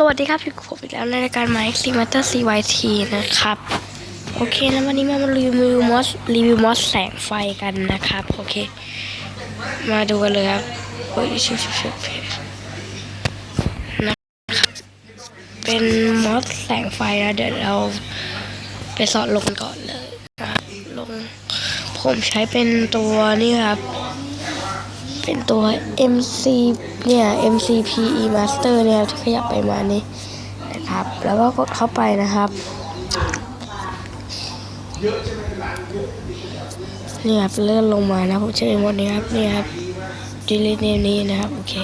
สวัสดีครับอยู่กับผมอีกแล้วในรายการ My C Master CYT นะครับ โอเคนะวันนี้มารีวิวมอสรีวิวมอสแสงไฟกันนะครับ โอเค มาดูกันเลยครับโอ้ยชิบชิบชิบนะครับเป็นมอสแสงไฟนะเดี๋ยวเราไปสอนลงก่อนเลยนะครับลงผมใช้เป็นตัวนี่ครับ เป็นตัว MC เนี่ย MCPE Master เนี่ยที่ขยับไปมานี่นะครับ แล้วก็กดเข้าไปนะครับนี่ครับเลื่อนลงมานะผมใช้หมดนี้ครับนี่ครับ delete name นี้นะครับ โอเค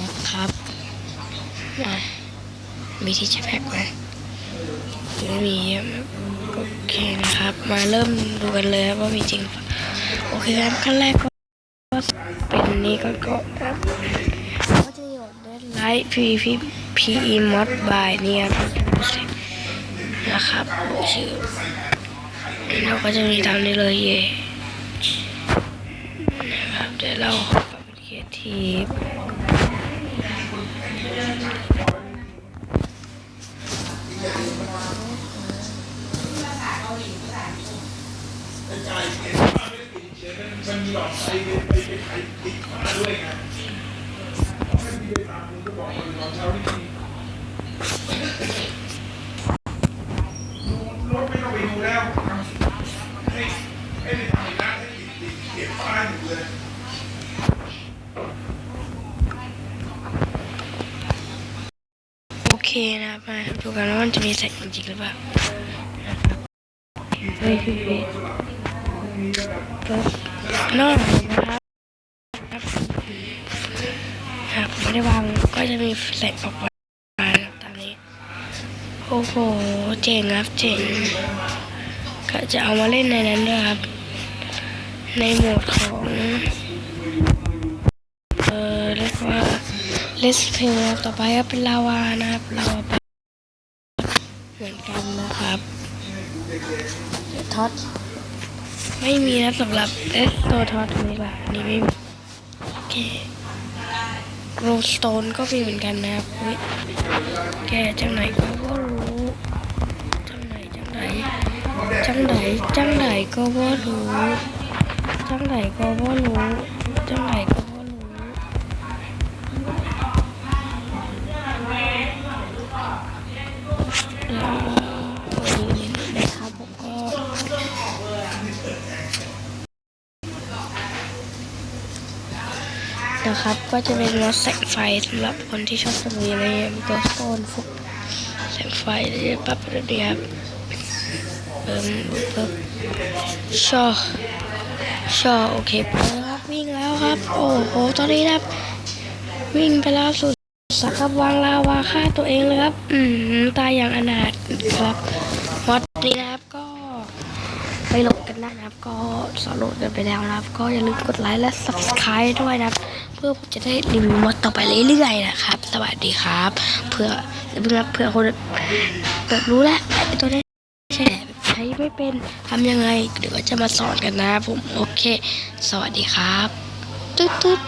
นะครับมีที่จะแพ็กไหมไม่มีโอเคนะครับ มาเริ่มดูกันเลยว่ามีจริงโอเคครับขั้นแรก เป็นนี้ก็ก็ครับก็จะมีแบบเดนไลท์ PVP PE mod by เนี่ยครับนะครับชื่อเราก็จะมีตามนี้เลยเย่นะครับเดี๋ยวเราปรับเป็นครีเอทีฟโอเคนะครับมาดูกันว่ามันจะมีแสงจริงๆหรือเปล่านะครับเฮ้ยพี่พี่ปึ๊บ นอกนะครับครับครับไม่ได้วางก็จะมีแสงออกมาครับตามนี้ โอ้โห เจ๋งครับเจ๋งก็จะเอามาเล่นในนั้นด้วยครับ ในโหมดของเออเรียกว่าเลสเพลต่อไปก็เป็นลาวานะครับลาวาเหมือนกันนะครับท็อต ไม่มีนะสำหรับเอสโตทอตนี่แหละนี่ไม่มีโอเคโรสโตนก็มีเหมือนกันนะครับแกจังไหนก็ว่ารู้จังไหนจังไหนจังไหนจังไหนก็ว่ารู้จังไหนก็ว่ารู้จังไหนก็ว่ารู้ นะครับ ก็จะเป็นรถแสงไฟสำหรับคนที่ชอบสวีอะไรอย่างเงี้ยมีตัวโซนฟุกแสงไฟเลยปั๊บเดียวเอิ่มปึ๊บชอชอโอเคไปแล้วครับวิ่งแล้วครับ โอ้โหตอนนี้นะครับ วิ่งไปแล้วสุดสักครับวางลาวาฆ่าตัวเองเลยครับ อืมตายอย่างอนาถครับมอดนี้นะครับก็ไปโหลดกันได้นะครับ ก็สนโหลดกันไปแล้วนะครับ ก็อย่าลืมกดไลค์และ subscribe ด้วยนะครับ เพื่อผมจะได้รีวิวมอดต่อไปเรื่อยๆนะครับ สวัสดีครับ เพื่อเพื่อเพื่อคนแบบรู้แล้วตัวนี้ใช่ใช้ไม่เป็นทำยังไงเดี๋ยวจะมาสอนกันนะผมโอเค สวัสดีครับ ตึ๊ดตึ๊ด